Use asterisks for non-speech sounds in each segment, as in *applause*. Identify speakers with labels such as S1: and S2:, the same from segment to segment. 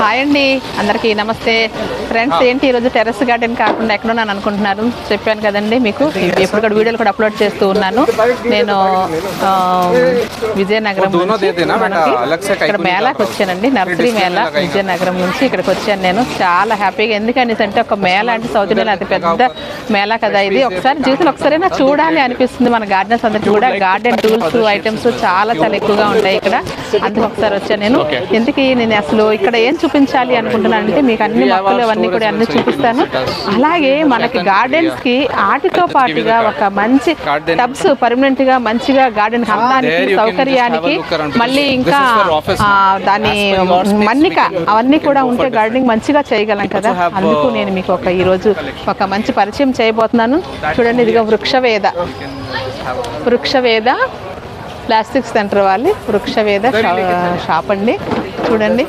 S1: Hi అండి. అందరికీ నమస్తే. ఫ్రెండ్స్ ఏంటి? ఈరోజు టెర్రస్ గార్డెన్ కాకుండా ఎక్కడో నేను అనుకుంటున్నారు? చెప్పాను కదండి మీకు. ఎప్పుడు కూడా వీడియోలు కూడా అప్లోడ్ చేస్తూ ఉన్నాను. నేను విజయనగరం ఇక్కడ మేళాకి వచ్చానండి. నర్సరీ మేళా. విజయనగరం నుంచి ఇక్కడికి వచ్చాను నేను. చాలా హ్యాపీగా. ఎందుకని అంటే ఒక మేళ అంటే సౌత్ ఇండియాలో అతి పెద్ద మేళా కదా ఇది. ఒకసారి జీవితం ఒకసారైనా చూడాలి అనిపిస్తుంది మన గార్డెన్స్ అందరికి కూడా. గార్డెన్ టూల్స్ ఐటమ్స్ చాలా చాలా ఎక్కువగా ఉంటాయి ఇక్కడ. అందుకు ఒకసారి వచ్చాను నేను. ఎందుకు? నేను అసలు ఇక్కడ ఏం చూపించాలి అనుకుంటున్నాను అంటే మీకు అన్ని మొక్కలు అవన్నీ కూడా అన్ని చూపిస్తాను. అలాగే మనకి గార్డెన్స్కి ఆటితో పాటుగా ఒక మంచి టబ్స్ పర్మనెంట్గా మంచిగా గార్డెన్
S2: you can
S1: సౌకర్యానికి. మళ్ళీ ఇంకా దాని మన్నిక అవన్నీ కూడా ఉంటే. గార్డెనింగ్ మంచిగా చేయగలం కదా. అందుకు
S2: uh,
S1: నేను మీకు ఒక ఈ రోజు ఒక మంచి పరిచయం చేయబోతున్నాను. చూడండి ఇదిగో వృక్షవేద. వృక్షవేద ప్లాస్టిక్ సెంటర్ వాళ్ళు. వృక్షవేద షాప్ అండి. చూడండి.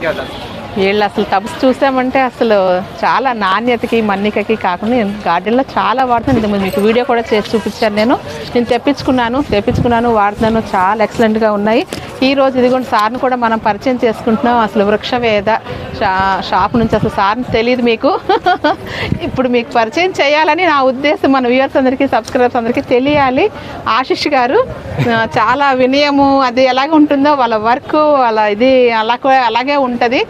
S1: ¿Qué hablas? వీళ్ళు అసలు తప్పు చూసామంటే అసలు చాలా నాణ్యతకి మన్నికకి కాకుండా నేను గార్డెన్లో చాలా వాడుతున్నాను. ఇది మీకు వీడియో కూడా చేసి చూపించాను నేను. నేను తెప్పించుకున్నాను తెప్పించుకున్నాను వాడుతున్నాను. చాలా ఎక్సలెంట్గా ఉన్నాయి. ఈ రోజు ఇదిగోండి సార్ని కూడా మనం పరిచయం చేసుకుంటున్నాం. అసలు వృక్షవేద షా షాప్ నుంచి అసలు సార్ని తెలియదు మీకు. *laughs* ఇప్పుడు మీకు పరిచయం చేయాలని నా ఉద్దేశం మన వ్యూవర్స్ అందరికీ సబ్స్క్రైబర్స్ అందరికీ తెలియాలి. ఆశిష్ గారు చాలా వినయము అది ఎలాగ ఉంటుందో వాళ్ళ వర్క్ వాళ్ళ ఇది అలా కూడా అలాగే ఉంటుంది.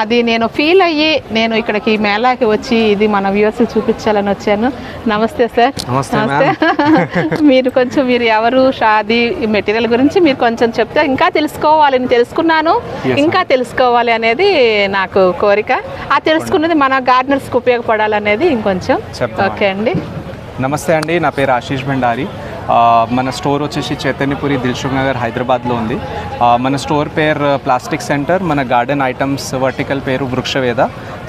S1: అది నేను ఫీల్ అయ్యి నేను ఇక్కడికి మేళాకి వచ్చి ఇది మన వ్యూవర్స్ చూపించాలని వచ్చాను. నమస్తే సార్
S2: నమస్తే, *laughs*
S1: మీరు కొంచెం మీరు ఎవరు షాది మెటీరియల్ గురించి మీరు కొంచెం చెప్తే ఇంకా తెలుసుకోవాలి నేను తెలుసుకున్నాను ఇంకా తెలుసుకోవాలి అనేది నాకు కోరిక. ఆ తెలుసుకున్నది మన గార్డెనర్స్కి ఉపయోగపడాలనేది ఇంకొంచెం. ఓకే అండి.
S2: నమస్తే అండి నా పేరు ఆశీష్ భండారి. మన స్టోర్ వచ్చేసి చైతన్యపురి దిల్సుఖ్ నగర్ హైదరాబాద్లో ఉంది. మన స్టోర్ పేరు ప్లాస్టిక్ సెంటర్ మన గార్డెన్ ఐటమ్స్ వర్టికల్ పేరు వృక్షవేద.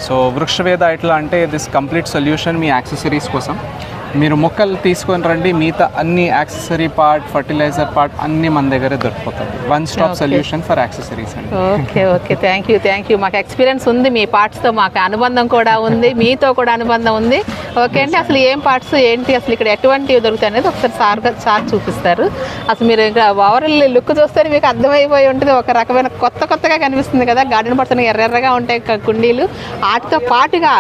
S2: సో వృక్షవేద ఎట్లా అంటే దిస్ కంప్లీట్ సొల్యూషన్ మీ యాక్సెసరీస్ కోసం. మీరు మొక్కలు తీసుకొని రండి మిగతా అన్ని యాక్సెసరీ పార్ట్ ఫర్టిలైజర్ పార్ట్ అన్ని మన దగ్గరే దొరికిపోతుంది one stop. Solution for accessories అండి.
S1: Okay okay thank you thank you మాకు ఎక్స్పీరియన్స్ ఉంది మీ పార్ట్స్తో మాకు అనుబంధం కూడా ఉంది మీతో కూడా అనుబంధం ఉంది. ఓకే అండి అసలు ఏం పార్ట్స్ ఏంటి అసలు ఇక్కడ ఎటువంటివి దొరుకుతాయి అనేది ఒకసారి సార్ సార్ చూపిస్తారు. అసలు మీరు ఇంకా ఓవరాల్ లుక్ చూస్తే మీకు అర్థమైపోయి ఉంటుంది. ఒక రకమైన కొత్త కొత్తగా కనిపిస్తుంది కదా. గార్డెన్ పడుతున్న ఎర్రెర్రగా ఉంటాయి కుండీలు. వాటితో పాటుగా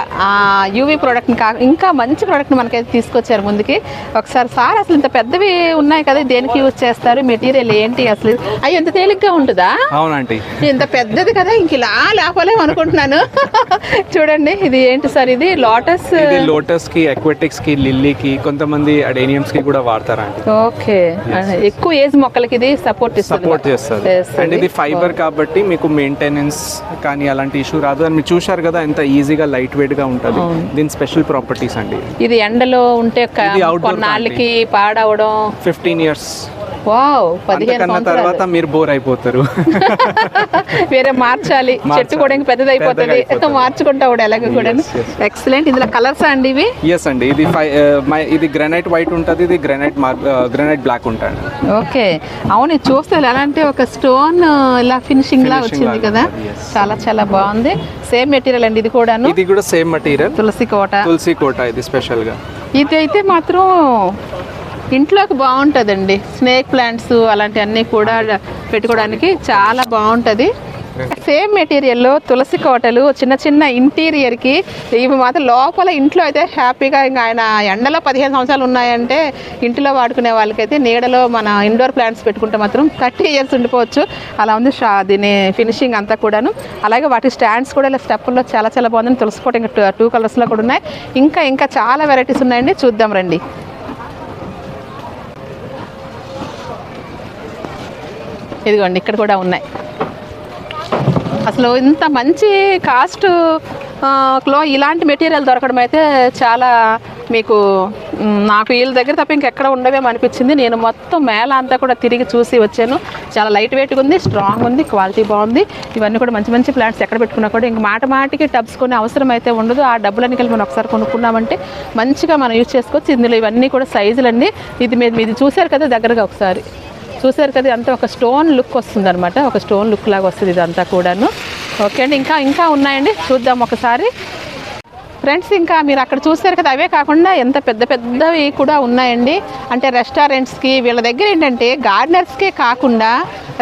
S1: యూవీ ప్రోడక్ట్ని కా ఇంకా మంచి ప్రోడక్ట్ని మనకైతే తీసుకొచ్చారు ముందుకి. ఒకసారి సార్ అసలు ఇంత పెద్దవి ఉన్నాయి కదా దేనికి యూజ్ చేస్తారు? మెటీరియల్ ఏంటి అసలు? అవి ఎంత తేలిగ్గా ఉంటుందా?
S2: అవునండి.
S1: ఇంత పెద్దది కదా ఇంక ఇలా లేపలేము అనుకుంటున్నాను. *laughs* చూడండి ఇది ఏంటి సార్ ఇది? లోటస్
S2: లోటస్కి అక్వాటిక్స్కి లిల్లీకి కొంతమంది అడేనియమ్స్కి కూడా వాడతారండి.
S1: ఓకే. ఎక్కువ ఏజ్ మొక్కలకి ఇది సపోర్ట్ ఇస్తుంది.
S2: సపోర్ట్ చేస్తుంది. అండ్ ఇది ఫైబర్ కాబట్టి మీకు మెయింటెనెన్స్ కానీ అలాంటి ఇష్యూ రాదు. అని మీరు చూశారు కదా ఎంత ఈజీగా లైట్ వెయిట్గా ఉంటుంది. దీని స్పెషల్ ప్రాపర్టీస్ అండి.
S1: ఇది ఎండలో ఉంటే కొన్నాళ్ళకి పాడవడం.
S2: ఫిఫ్టీన్ ఇయర్స్
S1: పదిహేను
S2: అంతకన్నా
S1: సంవత్సరాలు.
S2: తర్వాత మీరు బోర్ అయిపోతారు. *laughs*
S1: వేరే మార్చాలి. చెట్టు కూడా ఇంక పెద్దది అయిపోతుంది. మార్చుకుంటా కూడా ఎలాగ కూడా. ఎక్సలెంట్ ఇందులో కలర్స్ అండి ఇవి?
S2: ఎస్ అండి. ఇది ఫై ఇది గ్రానైట్ వైట్ ఉంటుంది ఇది గ్రానైట్ గ్రానైట్ బ్లాక్ ఉంటుంది
S1: ఓకే. అవును చూస్తే ఎలా అంటే ఒక స్టోన్ ఇలా ఫినిషింగ్ లా వచ్చింది కదా. చాలా చాలా బాగుంది. సేమ్ మెటీరియల్ అండి ఇది కూడాను.
S2: ఇది కూడా సేమ్ మెటీరియల్
S1: తులసి కోట.
S2: తులసి కోట ఇది స్పెషల్గా.
S1: ఇది అయితే మాత్రం ఇంట్లోకి బాగుంటుందండి. స్నేక్ ప్లాంట్స్ అలాంటివన్నీ కూడా పెట్టుకోవడానికి చాలా బాగుంటుంది. సేమ్ మెటీరియల్లో తులసి కోటలు చిన్న చిన్న ఇంటీరియర్కి ఇవి మాత్రం లోపల ఇంట్లో అయితే హ్యాపీగా ఇంకా ఆయన ఎండలో పదిహేను సంవత్సరాలు ఉన్నాయంటే ఇంటిలో వాడుకునే వాళ్ళకైతే నీడలో మన ఇండోర్ ప్లాంట్స్ పెట్టుకుంటే మాత్రం థర్టీ ఇయర్స్ ఉండిపోవచ్చు. అలా ఉంది షా దీని ఫినిషింగ్ అంతా కూడాను. అలాగే వాటి స్టాండ్స్ కూడా ఇలా స్టెప్పుల్లో చాలా చాలా బాగుంది. తులసి కోట ఇంకా టూ కలర్స్లో కూడా ఉన్నాయి. ఇంకా ఇంకా చాలా వెరైటీస్ ఉన్నాయండి. చూద్దాం రండి. ఇదిగోండి ఇక్కడ కూడా ఉన్నాయి. అసలు ఇంత మంచి కాస్ట్లో ఇలాంటి మెటీరియల్ దొరకడం అయితే చాలా మీకు నాకు వీళ్ళ దగ్గర తప్ప ఇంకెక్కడ ఉండవేమో అనిపించింది. నేను మొత్తం మేళ అంతా కూడా తిరిగి చూసి వచ్చాను. చాలా లైట్ వెయిట్గా ఉంది స్ట్రాంగ్ ఉంది క్వాలిటీ బాగుంది. ఇవన్నీ కూడా మంచి మంచి ప్లాంట్స్ ఎక్కడ పెట్టుకున్నా కూడా ఇంక మాట మాటికి టబ్స్ కొనే అవసరం అయితే ఉండదు. ఆ డబ్బులని కలిపి మనం ఒకసారి కొనుక్కున్నామంటే మంచిగా మనం యూజ్ చేసుకోవచ్చు. ఇందులో ఇవన్నీ కూడా సైజులన్నీ ఇది మీరు మీది చూశారు కదా దగ్గరగా ఒకసారి. చూసారు కదా అంతా ఒక స్టోన్ లుక్ వస్తుంది అనమాట ఒక స్టోన్ లుక్ లాగా వస్తుంది ఇదంతా కూడాను. ఓకే అండి ఇంకా ఇంకా ఉన్నాయండి? చూద్దాం ఒకసారి. ఫ్రెండ్స్ ఇంకా మీరు అక్కడ చూసారు కదా అవే కాకుండా ఎంత పెద్ద పెద్దవి కూడా ఉన్నాయండి. అంటే రెస్టారెంట్స్కి వీళ్ళ దగ్గర ఏంటంటే గార్డెనర్స్కే కాకుండా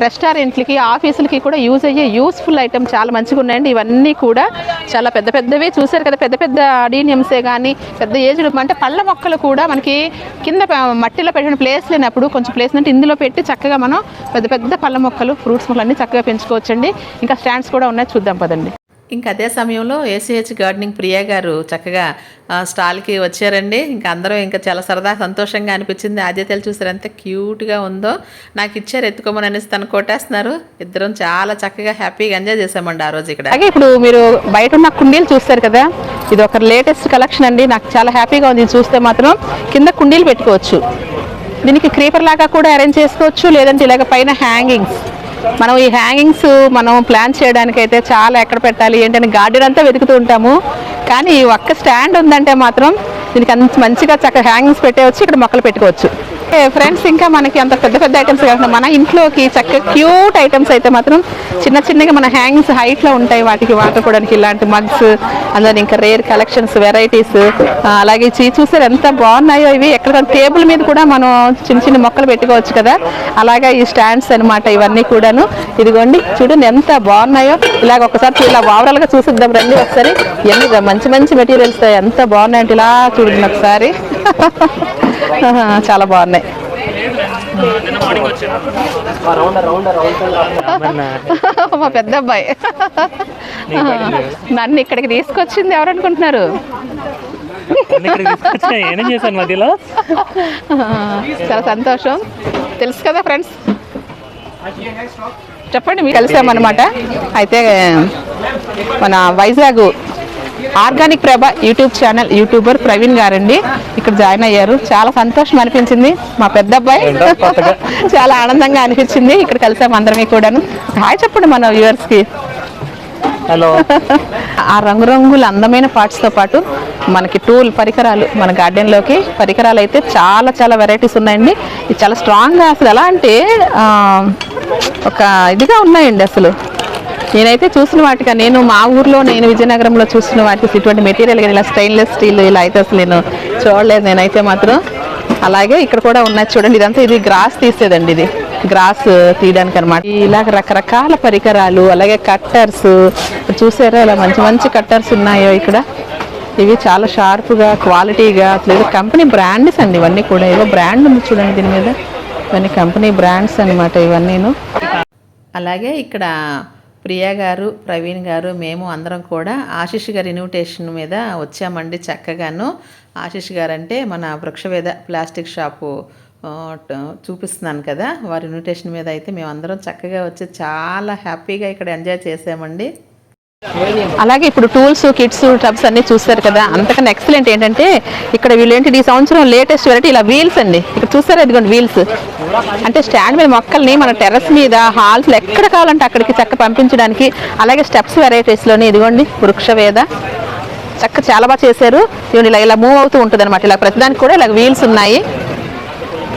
S1: రెస్టారెంట్లకి ఆఫీసులకి కూడా యూజ్ అయ్యే యూస్ఫుల్ ఐటమ్ చాలా మంచిగా ఉన్నాయండి. ఇవన్నీ కూడా చాలా పెద్ద పెద్దవే. చూసారు కదా పెద్ద పెద్ద అడీనియమ్సే కానీ పెద్ద ఏజ్ అంటే పళ్ళ మొక్కలు కూడా మనకి కింద మట్టిలో పెట్టిన ప్లేస్ లేనప్పుడు కొంచెం ప్లేస్ అంటే ఇందులో పెట్టి చక్కగా మనం పెద్ద పెద్ద పళ్ళ మొక్కలు ఫ్రూట్స్ మొక్కలు అన్నీ చక్కగా పెంచుకోవచ్చండి. ఇంకా స్టాండ్స్ కూడా ఉన్నాయి చూద్దాం పదండి. ఇంకా అదే సమయంలో ఏసీహెచ్ గార్డెనింగ్ ప్రియా గారు చక్కగా స్టాల్కి వచ్చారండి. ఇంకా అందరూ ఇంకా చాలా సరదా సంతోషంగా అనిపించింది. ఆదిత్యలు చూసారు ఎంత క్యూట్గా ఉందో. నాకు ఇచ్చారు ఎత్తుకోమని అనేసి తను కొట్టేస్తున్నారు. ఇద్దరం చాలా చక్కగా హ్యాపీగా ఎంజాయ్ చేసామండి ఆ రోజు ఇక్కడ. అలాగే ఇప్పుడు మీరు బయట ఉన్న కుండీలు చూస్తారు కదా ఇది ఒక లేటెస్ట్ కలెక్షన్ అండి. నాకు చాలా హ్యాపీగా ఉంది. చూస్తే మాత్రం కింద కుండీలు పెట్టుకోవచ్చు. దీనికి క్రీపర్ లాగా కూడా అరేంజ్ చేసుకోవచ్చు లేదంటే ఇలాగ పైన హ్యాంగింగ్స్. మనం ఈ హ్యాంగింగ్స్ మనం ప్లాన్ చేయడానికి అయితే చాలా ఎక్కడ పెట్టాలి ఏంటని గార్డెన్ అంతా వెతుకుతూ ఉంటాము. కానీ ఈ ఒక్క స్టాండ్ ఉందంటే మాత్రం దీనికి అంత మంచిగా చక్కగా హ్యాంగింగ్స్ పెట్టేవచ్చు ఇక్కడ మొక్కలు పెట్టుకోవచ్చు. ఫ్రెండ్స్ ఇంకా మనకి అంత పెద్ద పెద్ద ఐటమ్స్ కాకుండా మన ఇంట్లోకి చక్కగా క్యూట్ ఐటమ్స్ అయితే మాత్రం చిన్న చిన్నగా మన హ్యాంగ్స్ హైట్లో ఉంటాయి. వాటికి వాడుకోవడానికి ఇలాంటి మగ్స్ అందులో ఇంకా రేర్ కలెక్షన్స్ వెరైటీస్ అలాగే చీ చూసారు ఎంత బాగున్నాయో ఇవి. ఎక్కడ టేబుల్ మీద కూడా మనం చిన్న చిన్న మొక్కలు పెట్టుకోవచ్చు కదా. అలాగే ఈ స్టాండ్స్ అన్నమాట ఇవన్నీ కూడాను. ఇదిగోండి చూడండి ఎంత బాగున్నాయో. ఇలాగ ఒకసారి ఇలా ఓవరాల్గా చూసిద్దాం రండి ఒకసారి. ఎన్ని మంచి మంచి మెటీరియల్స్ ఎంత బాగున్నాయంటే ఇలా చూడండి ఒకసారి. *laughs* చాలా బాగున్నాయి. మా పెద్ద అబ్బాయి. నన్ను ఇక్కడికి తీసుకొచ్చింది ఎవరు అనుకుంటున్నారు?
S3: చేశాను మధ్యలో.
S1: చాలా సంతోషం. తెలుసు కదా ఫ్రెండ్స్? చెప్పండి మీరు కలిసామన్నమాట అయితే మన Vizag organic Prabha YouTube channel YouTuber Praveen గారండి. ఇక్కడ జాయిన్ అయ్యారు. చాలా సంతోషం అనిపించింది. మా పెద్ద అబ్బాయి *laughs* చాలా ఆనందంగా అనిపించింది. ఇక్కడ కలిసాం అందరమే కూడాను. హాయ్ చెప్పండి మన వ్యూవర్స్కి
S3: హలో. *laughs*
S1: ఆ రంగురంగుల అందమైన parts తో పాటు మనకి టూల్ పరికరాలు మన garden లోకి పరికరాలు అయితే చాలా చాలా వెరైటీస్ ఉన్నాయండి. ఇది చాలా స్ట్రాంగ్గా అసలు ఎలా అంటే ఒక ఇదిగా ఉన్నాయండి అసలు. నేనైతే చూసిన వాటిగా నేను మా ఊర్లో నేను విజయనగరంలో చూసిన వాటికి ఇటువంటి మెటీరియల్ కానీ ఇలా స్టెయిన్లెస్ స్టీల్ ఇలా అయితే అసలు నేను చూడలేదు. నేనైతే మాత్రం అలాగే ఇక్కడ కూడా ఉన్నాయి చూడండి. ఇదంతా ఇది గ్రాస్ తీసేదండి ఇది. గ్రాస్ తీయడానికి అనమాట ఇలాగ రకరకాల పరికరాలు అలాగే కట్టర్స్ చూసారా ఇలా మంచి మంచి కట్టర్స్ ఉన్నాయో ఇక్కడ. ఇవి చాలా షార్ప్గా క్వాలిటీగా అసలు కంపెనీ బ్రాండ్స్ అండి ఇవన్నీ కూడా. ఏదో బ్రాండ్ ఉంది చూడండి దీని మీద. ఇవన్నీ కంపెనీ బ్రాండ్స్ అనమాట ఇవన్నీను. అలాగే ఇక్కడ ప్రియా గారు ప్రవీణ్ గారు మేము అందరం కూడా ఆశిష్ గారి ఇన్విటేషన్ మీద వచ్చామండి చక్కగాను. ఆశిష్ గారు అంటే మన వృక్షవేద ప్లాస్టిక్ షాపు చూపిస్తున్నాను కదా. వారి ఇన్విటేషన్ మీద అయితే మేము అందరం చక్కగా వచ్చి చాలా హ్యాపీగా ఇక్కడ ఎంజాయ్ చేసామండి. అలాగే ఇప్పుడు టూల్స్ కిట్స్ టబ్స్ అన్ని చూస్తారు కదా. అంతకన్నా ఎక్సలెంట్ ఏంటంటే ఇక్కడ వీళ్ళేంటి ఈ సంవత్సరం లేటెస్ట్ వెరైటీ ఇలా వీల్స్ అండి. ఇక్కడ చూస్తారు ఇదిగోండి వీల్స్ అంటే స్టాండ్ మీద మొక్కల్ని మన టెర్రస్ మీద హాల్స్ ఎక్కడ కావాలంటే అక్కడికి చక్క పంపించడానికి అలాగే స్టెప్స్ వెరైటీస్లోని ఇదిగోండి వృక్షవేద. చక్క చాలా బాగా చేశారు. ఇదిగోండి ఇలా ఇలా మూవ్ అవుతూ ఉంటుంది అనమాట ఇలా ప్రతిదానికి కూడా ఇలా వీల్స్ ఉన్నాయి.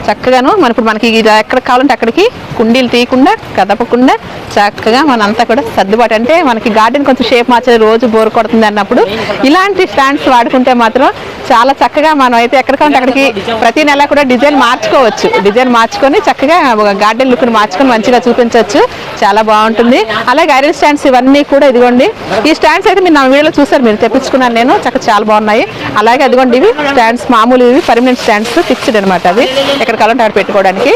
S1: చక్కగాను మన ఇప్పుడు మనకి ఇది ఎక్కడ కావాలంటే అక్కడికి కుండీలు తీయకుండా కదపకుండా చక్కగా మనంతా కూడా సర్దుబాటు. అంటే మనకి గార్డెన్ కొంచెం షేప్ మార్చే రోజు బోర్ కొడుతుంది అన్నప్పుడు ఇలాంటి స్టాండ్స్ వాడుకుంటే మాత్రం చాలా చక్కగా మనం అయితే ఎక్కడ కావాలంటే అక్కడికి ప్రతి నెల కూడా డిజైన్ మార్చుకోవచ్చు. డిజైన్ మార్చుకొని చక్కగా గార్డెన్ లుక్ని మార్చుకొని మంచిగా చూపించవచ్చు. చాలా బాగుంటుంది. అలాగే ఐరన్ స్టాండ్స్ ఇవన్నీ కూడా ఇదిగోండి. ఈ స్టాండ్స్ అయితే మీరు నా వీడియోలో చూసారు మీరు తెప్పించుకున్నాను నేను. చక్కగా చాలా బాగున్నాయి. అలాగే అదిగోండి ఇవి స్టాండ్స్ మామూలు ఇవి పర్మనెంట్ స్టాండ్స్ ఫిక్స్డ్ అనమాట అవి. ఎక్కడ కావాలంటే అక్కడ పెట్టుకోవడానికి?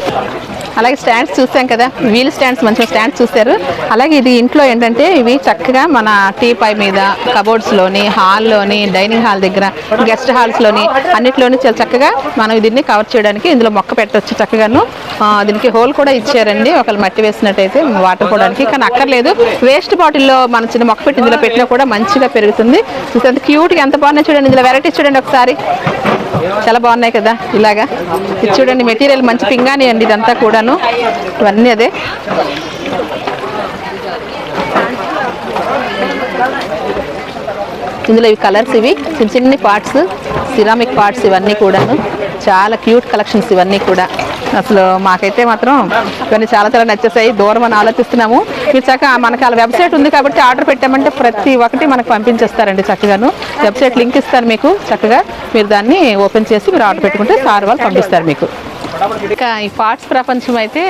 S1: అలాగే స్టాండ్స్ చూసాం కదా వీల్ స్టాండ్స్ మంచిగా స్టాండ్స్ చూస్తారు అలాగే ఇది ఇంట్లో ఏంటంటే ఇవి చక్కగా మన టీ పై మీద కబోర్డ్స్లోని హాల్లోని డైనింగ్ హాల్ దగ్గర గెస్ట్ హాల్స్లోని అన్నిట్లోని చాలా చక్కగా మనం దీన్ని కవర్ చేయడానికి ఇందులో మొక్క పెట్టవచ్చు చక్కగాను. దీనికి హోల్ కూడా ఇచ్చారండి. ఒకళ్ళు మట్టి వేసినట్టయితే వాటర్ పోవడానికి. కానీ అక్కర్లేదు. వేస్ట్ బాటిల్లో మన చిన్న మొక్క పెట్టి ఇందులో పెట్టినా కూడా మంచిగా పెరుగుతుంది. చూస్తే క్యూట్గా ఎంత బాగున్నాయి చూడండి. ఇందులో వెరైటీస్ చూడండి ఒకసారి. చాలా బాగున్నాయి కదా ఇలాగా. ఇది చూడండి మెటీరియల్ మంచి పింగాని అండి ఇదంతా కూడాను ఇవన్నీ అదే. ఇందులో ఇవి కలర్స్ ఇవి. చిన్న చిన్ని పార్ట్స్ సిరామిక్ పార్ట్స్ ఇవన్నీ కూడాను. చాలా క్యూట్ కలెక్షన్స్ ఇవన్నీ కూడా. అసలు మాకైతే మాత్రం ఇవన్నీ చాలా చాలా నచ్చేసాయి. దూరం అని ఆలోచిస్తున్నాము. మీరు చక్క మనకి వాళ్ళ వెబ్సైట్ ఉంది కాబట్టి ఆర్డర్ పెట్టామంటే ప్రతి ఒక్కటి మనకు పంపించేస్తారండి చక్కగాను. వెబ్సైట్ లింక్ ఇస్తాను మీకు. చక్కగా మీరు దాన్ని ఓపెన్ చేసి మీరు ఆర్డర్ పెట్టుకుంటే సార్ వాళ్ళు పంపిస్తారు మీకు. ఇంకా ఈ పార్ట్స్ ప్రపంచం అయితే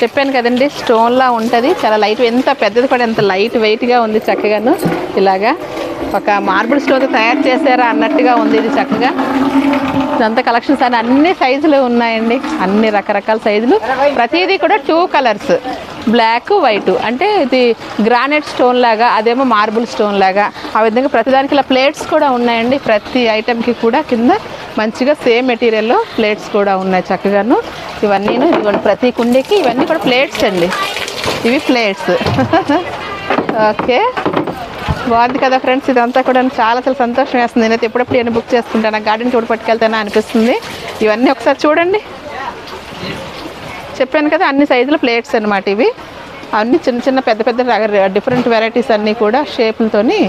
S1: చెప్పాను కదండి స్టోన్లా ఉంటుంది. చాలా లైట్ ఎంత పెద్దది కూడా ఎంత లైట్ వెయిట్గా ఉంది చక్కగాను ఇలాగా. ఒక మార్బుల్ స్టోన్తో తయారు చేశారా అన్నట్టుగా ఉంది ఇది చక్కగా. ఇదంతా కలెక్షన్స్ అని అన్ని సైజులు ఉన్నాయండి. అన్ని రకరకాల సైజులు ప్రతిదీ కూడా టూ కలర్స్ బ్లాక్ వైట్ అంటే ఇది గ్రానైట్ స్టోన్ లాగా అదేమో మార్బుల్ స్టోన్ లాగా. ఆ విధంగా ప్రతిదానికి ఇలా ప్లేట్స్ కూడా ఉన్నాయండి. ప్రతి ఐటెంకి కూడా కింద మంచిగా సేమ్ మెటీరియల్లో ప్లేట్స్ కూడా ఉన్నాయి చక్కగాను. ఇవన్నీ ఇదిగోండి ప్రతి కుండీకి ఇవన్నీ కూడా ప్లేట్స్ అండి. ఇవి ప్లేట్స్ ఓకే *laughs* బాగుంది కదా ఫ్రెండ్స్? ఇదంతా కూడా చాలా చాలా సంతోషం వేస్తుంది. నేనైతే ఎప్పుడప్పుడు నేను బుక్ చేసుకుంటాను? గార్డెన్ కూడా పట్టుకెళ్తానా అనిపిస్తుంది. ఇవన్నీ ఒకసారి చూడండి. చెప్పాను కదా అన్ని సైజుల ప్లేట్స్ అన్నమాట ఇవి. అన్ని చిన్న చిన్న పెద్ద పెద్ద డిఫరెంట్ వెరైటీస్ అన్నీ కూడా షేపులతోని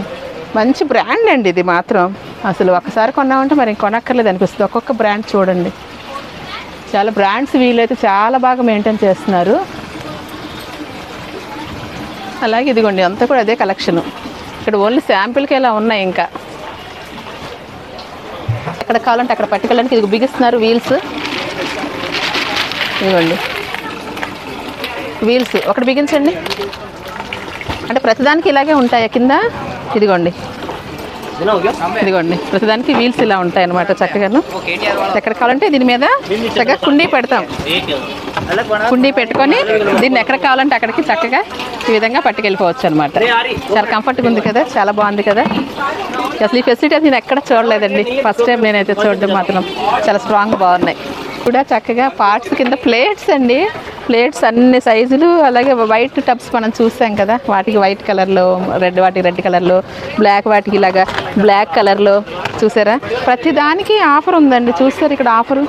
S1: మంచి బ్రాండ్ అండి ఇది మాత్రం. అసలు ఒకసారి కొన్నామంటే మరి కొనక్కర్లేదు అనిపిస్తుంది. ఒక్కొక్క బ్రాండ్ చూడండి. చాలా బ్రాండ్స్ వీళ్ళైతే చాలా బాగా మెయింటైన్ చేస్తున్నారు. అలాగే ఇదిగోండి అంతా కూడా అదే కలెక్షను ఇక్కడ ఓన్లీ శాంపిల్కి ఇలా ఉన్నాయి ఇంకా. ఎక్కడ కావాలంటే అక్కడ పట్టుకెళ్ళడానికి ఇది బిగిస్తున్నారు వీల్స్. ఇదిగోండి. వీల్స్. ఒకటి బిగించండి. అంటే ప్రతిదానికి ఇలాగే ఉంటాయా కింద? ఇదిగోండి. ఇదిగోండి ప్రతిదానికి వీల్స్ ఇలా ఉంటాయి అన్నమాట చక్కగాను ఎక్కడ కావాలంటే దీని మీద చక్కగా కుండీ పెడతాం. కుండీ పెట్టుకొని దీన్ని ఎక్కడ కావాలంటే అక్కడికి చక్కగా ఈ విధంగా పట్టుకెళ్ళిపోవచ్చు అనమాట చాలా కంఫర్ట్గా ఉంది కదా చాలా బాగుంది కదా. అసలు ఈ ఫెసిలిటీస్ నేను ఎక్కడ చూడలేదండి. ఫస్ట్ టైం నేనైతే చూడడం మాత్రం. చాలా స్ట్రాంగ్ బాగున్నాయి. కూడా చక్కగా పార్ట్స్ కింద ప్లేట్స్ అండి. ప్లేట్స్ అన్ని సైజులు అలాగే వైట్ టబ్స్ మనం చూసాం కదా వాటికి వైట్ కలర్లో రెడ్ వాటికి రెడ్ కలర్లో బ్లాక్ వాటికి ఇలాగా బ్లాక్ కలర్లో చూసారా? ప్రతి దానికి ఆఫర్ ఉందండి. చూస్తారు ఇక్కడ ఆఫరు?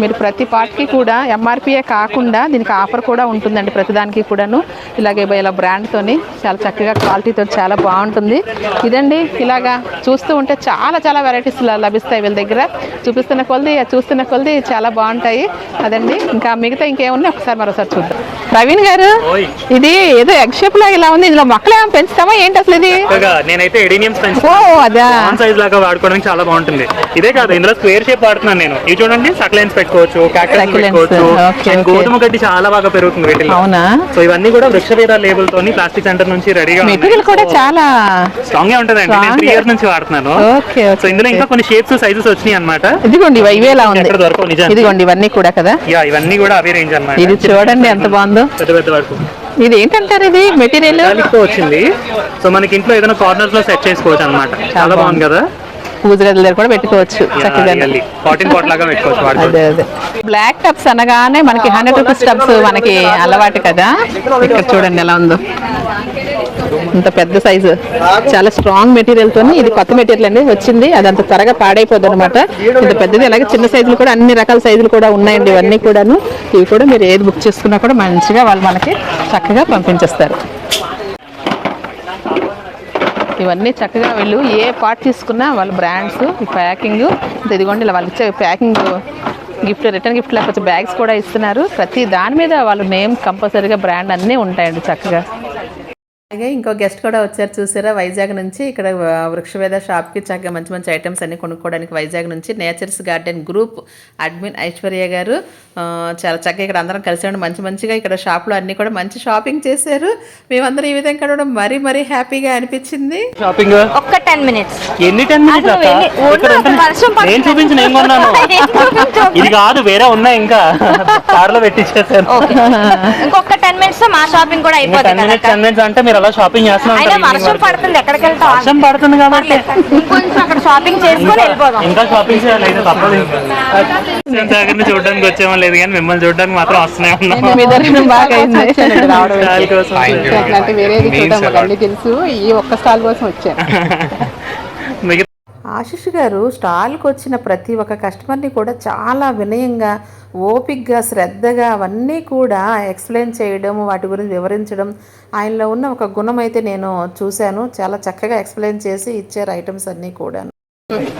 S1: మీరు ప్రతి పార్ట్కి కూడా ఎంఆర్పిఏ కాకుండా దీనికి ఆఫర్ కూడా ఉంటుందండి ప్రతి దానికి కూడాను. ఇలాగే ఇలా బ్రాండ్తోని చాలా చక్కగా క్వాలిటీతో చాలా బాగుంటుంది. ఇదండి ఇలాగా చూస్తూ ఉంటే చాలా చాలా వెరైటీస్ లభిస్తాయి వీళ్ళ దగ్గర. చూపిస్తున్న కొలది చూస్తున్న కొలది చాలా బాగుంటాయి. అదండి. ఇంకా మిగతా ఇంకేమున్నాయి? ఒకసారి మరోసారి చూద్దాం. ప్రవీణ్ గారు. ఇది ఏదో ఎగ్ షేప్ లాగా ఇలా ఉంది. ఇందులో మొక్కలు ఏమైనా పెంచుతామా? ఏంటి అసలు ఇది?
S3: నేనైతే ఎడీనియమ్స్
S1: ఓ అదా?
S3: ఆన్ సైజ్ లాగా వాడుకోవడానికి చాలా బాగుంటుంది. ఇదే కాదు ఇందులో స్క్వేర్ షేప్ వాడుతున్నాను నేను. ఇవి చూడండి సక్లెన్స్ పెట్టుకోవచ్చు క్యాక్టస్. గోధుమ గడ్డి చాలా బాగా పెరుగుతుంది వీటిలో
S1: అవునా?
S3: సో ఇవన్నీ కూడా వృక్షవేద లేబుల్ తోని ప్లాస్టిక్ సెంటర్ నుంచి రెడీగా
S1: మెటీరియల్ కూడా చాలా
S3: స్ట్రాంగ్గా ఉంటుందండి. నేను. త్రీ ఇయర్స్ నుంచి వాడుతున్నాను. సో ఇందులో ఇంకా కొన్ని షేప్స్ సైజెస్ వచ్చినాయి అన్నమాట.
S1: ఇదిగోండి ఇవి ఇవేలా ఉంది?
S3: దొరకవు నిజానికి.
S1: ఇదిగోండి ఇవన్నీ కూడా కదా?
S3: యా ఇవన్నీ కూడా అవే రేంజ్ అన్నమాట.
S1: ఇది చూడండి ఎంత బాగుందో.
S3: పెద్ద పెద్ద వరకు.
S1: ఇది ఏంటంటారు ఇది? మెటీరియల్
S3: వచ్చింది. సో మనకి ఇంట్లో ఏదైనా కార్నర్స్లో సెట్ చేసుకోవచ్చు అన్నమాట. చాలా బాగుంది. కదా?
S1: పూజ గది దగ్గర కూడా పెట్టుకోవచ్చు చక్కగా అదే అదే. బ్లాక్ టబ్స్ అనగానే మనకి హండ్రెడ్ రూపీస్ టబ్స్ మనకి అలవాటు కదా? ఇక్కడ చూడండి ఎలా ఉందో. ఇంత పెద్ద సైజు. చాలా స్ట్రాంగ్ మెటీరియల్తో ఇది కొత్త మెటీరియల్ అండి. వచ్చింది. అది అంత త్వరగా పాడైపోద్ది అనమాట ఇంత పెద్దది అలాగే చిన్న సైజులు కూడా అన్ని రకాల సైజులు కూడా ఉన్నాయండి ఇవన్నీ కూడాను. ఇవి కూడా మీరు ఏది బుక్ చేసుకున్నా కూడా మంచిగా వాళ్ళు మనకి చక్కగా పంపించేస్తారు. ఇవన్నీ చక్కగా వీళ్ళు ఏ పార్ట్ తీసుకున్నా వాళ్ళ బ్రాండ్స్ ప్యాకింగ్ ఇదిగోండి ఇలా వాళ్ళు ఇచ్చే ప్యాకింగ్ గిఫ్ట్ రిటర్న్ గిఫ్ట్ లేకపోతే బ్యాగ్స్ కూడా ఇస్తున్నారు. ప్రతి దాని మీద వాళ్ళు నేమ్ కంపల్సరీగా బ్రాండ్ అన్నీ ఉంటాయండి చక్కగా. అలాగే ఇంకో గెస్ట్ కూడా వచ్చారు చూసారా? వైజాగ్ నుంచి ఇక్కడ వృక్షవేద షాప్కి చక్కగా మంచి మంచి ఐటమ్స్ అన్ని కొనుక్కోవడానికి వైజాగ్ నుంచి nature's garden group admin Aishwarya గారు చాలా చక్కగా ఇక్కడ అందరం కలిసి ఉండి మంచి మంచిగా ఇక్కడ షాప్లో అన్ని కూడా మంచి షాపింగ్ చేశారు. మేమందరం ఈ విధంగా కడవడం మరీ మరీ హ్యాపీగా అనిపించింది.
S3: షాపింగ్?
S4: ఒక్క టెన్ మినిట్స్.
S3: ఎన్ని టెన్ మినిట్స్ చూపించిన ఏం కొన్నాను? *laughs* ఇది కాదు వేరే ఉన్నాయి ఇంకా. *laughs* కార్లో పెట్టించేసాను
S4: ఇంకొక టెన్ మినిట్స్ మా షాపింగ్ కూడా అయిపోతుంది
S3: టెన్ మినిట్స్
S4: కదా
S3: టెన్ మినిట్స్ అంటే మీరు అలా షాపింగ్ చేస్తున్నా
S4: అయినా
S3: ఉంటారు evening
S4: వర్షం. పడుతుంది ఎక్కడికి వెళ్తాం
S3: వర్షం పడుతుంది కాబట్టి.
S4: కొంచెం అక్కడ షాపింగ్ చేసుకొని వెళ్ళిపోదాం.
S3: ఇంకా షాపింగ్ చేయాలి అయితే తప్పదు. దగ్గర చూడడానికి వచ్చేమో లేదు కానీ మిమ్మల్ని చూడడానికి మాత్రం వస్తూనే ఉన్నాం.
S1: మీ దర్శనం బాగా అయింది.
S3: దాని కోసం
S1: అట్లాంటి వేరేది చూడడం తెలుసు. ఈ ఒక్క స్టాల్ కోసం వచ్చాను. *laughs*
S3: మిగతా
S1: ఆశిష్ గారు స్టాల్కి వచ్చిన ప్రతి ఒక్క కస్టమర్ని కూడా చాలా వినయంగా ఓపిక్గా శ్రద్ధగా అవన్నీ కూడా ఎక్స్ప్లెయిన్ చేయడం వాటి గురించి వివరించడం ఆయనలో ఉన్న ఒక గుణం అయితే నేను చూశాను. చాలా చక్కగా ఎక్స్ప్లెయిన్ చేసి ఇచ్చారు ఐటమ్స్ అన్నీ కూడా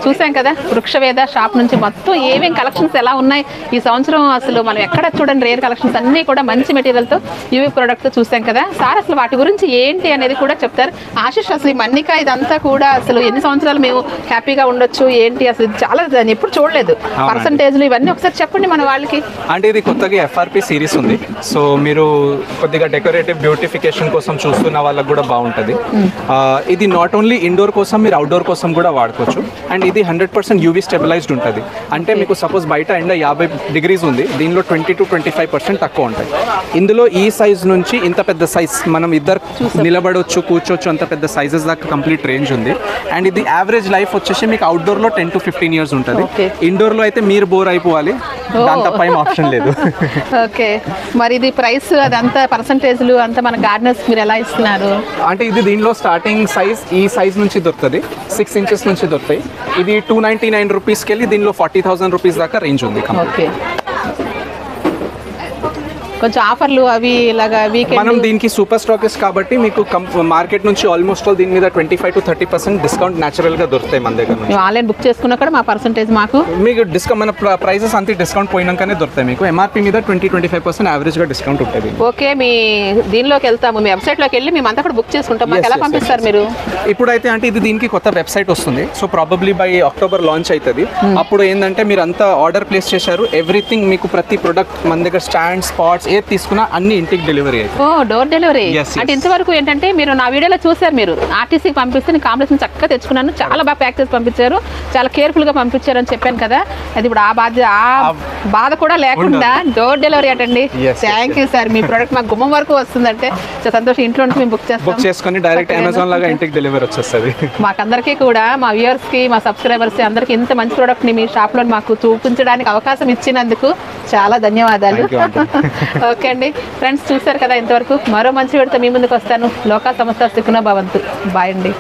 S1: చూసాం కదా వృక్షవేద షాప్ నుంచి మొత్తం ఏమేం కలెక్షన్స్ ఎలా ఉన్నాయి? ఈ సంవత్సరం అసలు మనం ఎక్కడ చూడండి రేర్ కలెక్షన్స్ అన్నీ కూడా మంచి మెటీరియల్తో యూవీ ప్రోడక్ట్ చూసాం కదా. సార్ అసలు వాటి గురించి ఏంటి అనేది కూడా చెప్తారు. ఆశిష్ అసలు ఈ మన్నిక ఇదంతా కూడా అసలు ఎన్ని సంవత్సరాలు మేము హ్యాపీగా ఉండొచ్చు? ఏంటి అసలు చాలా నేను ఎప్పుడు చూడలేదు. పర్సంటేజ్లు ఇవన్నీ ఒకసారి చెప్పండి మన వాళ్ళకి.
S2: అంటే ఇది కొత్తగా ఎఫ్ఆర్పి సిరీస్ ఉంది. సో మీరు కొద్దిగా డెకరేటివ్ బ్యూటిఫికేషన్ కోసం చూస్తున్న వాళ్ళకి కూడా బాగుంటుంది. ఇది నాట్ ఓన్లీ ఇండోర్ కోసం మీరు అవుట్డోర్ కోసం కూడా వాడుకోవచ్చు. అండ్ ఇది హండ్రెడ్ పర్సెంట్ యూవీ స్టెబిలైజ్డ్ ఉంటుంది. అంటే మీకు సపోజ్ బయట ఎండ యాభై డిగ్రీస్ ఉంది దీనిలో twenty to twenty five percent తక్కువ ఉంటాయి. ఇందులో ఈ సైజ్ నుంచి ఇంత పెద్ద సైజ్ మనం ఇద్దరు నిలబడొచ్చు కూర్చోవచ్చు అంత పెద్ద సైజెస్ దాకా కంప్లీట్ రేంజ్ ఉంది. అండ్ ఇది యావరేజ్ లైఫ్ వచ్చేసి మీకు అవుట్డోర్లో టెన్ టు ఫిఫ్టీన్ ఇయర్స్ ఉంటుంది. ఇండోర్లో అయితే మీరు బోర్ అయిపోవాలి. దాని తప్ప ఏం ఆప్షన్ లేదు. *laughs*
S1: ఓకే మరి ఇది ప్రైస్ అదంతా పర్సంటేజ్లు అంతా మన గార్డెనర్స్ మీరు ఎలా ఇస్తున్నారు?
S2: అంటే ఇది దీనిలో స్టార్టింగ్ సైజ్ ఈ సైజ్ నుంచి దొరుకుతుంది. సిక్స్ ఇంచెస్ నుంచి దొరుకుతాయి. ఇది టూ నైంటీ నైన్ రూపీస్కి వెళ్ళి దీనిలో ఫార్టీ థౌసండ్ రూపీస్ దాకా రేంజ్ ఉంది.
S1: ఓకే కొంచెం ఆఫర్లు అవి ఇలాగా
S2: మనం దీనికి సూపర్ స్టాకిస్ కాబట్టి మీకు మార్కెట్ నుంచి ఆల్మోస్ట్ ఆల్ దీని మీద twenty five to thirty percent discount న్యాచురల్గా దొరుకుతాయి మన దగ్గర
S1: ఆన్లైన్ బుక్ చేసుకున్నా కూడా మా పర్సంటేజ్ మాకు.
S2: మీకు డిస్కౌంట్ మన ప్రైసెస్ అంతే డిస్కౌంట్ పోయినాకనే దొరుకుతాయి మీకు. ఎంఆర్పి మీద ట్వంటీ ట్వంటీ ఫైవ్ పర్సెంట్ యావరేజ్గా డిస్కౌంట్ ఉంటుంది.
S1: ఓకే మీ దీనిలోకి వెళ్తాము. మీ వెబ్సైట్లోకి వెళ్ళి మేము అంతా కూడా బుక్ చేసుకుంటాం. మాకు ఎలా పంపిస్తారు. మీరు?
S2: ఇప్పుడైతే అంటే ఇది దీనికి కొత్త వెబ్సైట్ వస్తుంది. So probably by October launch అవుతుంది అప్పుడు ఏంటంటే మీరు అంతా ఆర్డర్ ప్లేస్ చేశారు. ఎవ్రీథింగ్ మీకు ప్రతి ప్రొడక్ట్ మన దగ్గర స్టాండ్ స్పాట్స్ ఏది తీసుకున్నా అన్ని ఇంటికి డెలివరీ అవుతాయి
S1: ఓ డోర్ డెలివరీ. అంటే ఇంతవరకు ఏంటంటే మీరు నా వీడియోలో చూసారు మీరు. ఆర్టీసీకి పంపిస్తే నేను కాంప్లెక్స్ చక్కగా తెచ్చుకున్నాను. చాలా బాగా ప్యాక్ చేసి పంపించారు. చాలా కేర్ఫుల్గా పంపించారు అని చెప్పాను కదా. అది ఇప్పుడు ఆ బాధ ఆ బాధ కూడా లేకుండా డోర్ డెలివరీ అటండి. థ్యాంక్ యూ సార్ మీ ప్రోడక్ట్ మాకు గుమ్మం వరకు వస్తుందంటే చాలా సంతోషం. ఇంట్లో నుంచి మేము బుక్
S2: బుక్
S1: చేస్తాం
S2: చేసుకొని డైరెక్ట్ అమెజాన్ లాగా ఇంటికి డెలివరీ వచ్చేస్తుంది.
S1: మాకందరికీ కూడా మా వ్యూవర్స్కి మా సబ్స్క్రైబర్స్ అందరికీ ఇంత మంచి ప్రోడక్ట్ని మీ షాప్లో మాకు చూపించడానికి అవకాశం ఇచ్చినందుకు చాలా ధన్యవాదాలు. ఓకే అండి. ఫ్రెండ్స్ చూశారు కదా ఇంతవరకు. మరో మంచి విడత మీ ముందుకు వస్తాను. లోకా సంస్థ సుఖన భవంతు. బాయ్ అండి.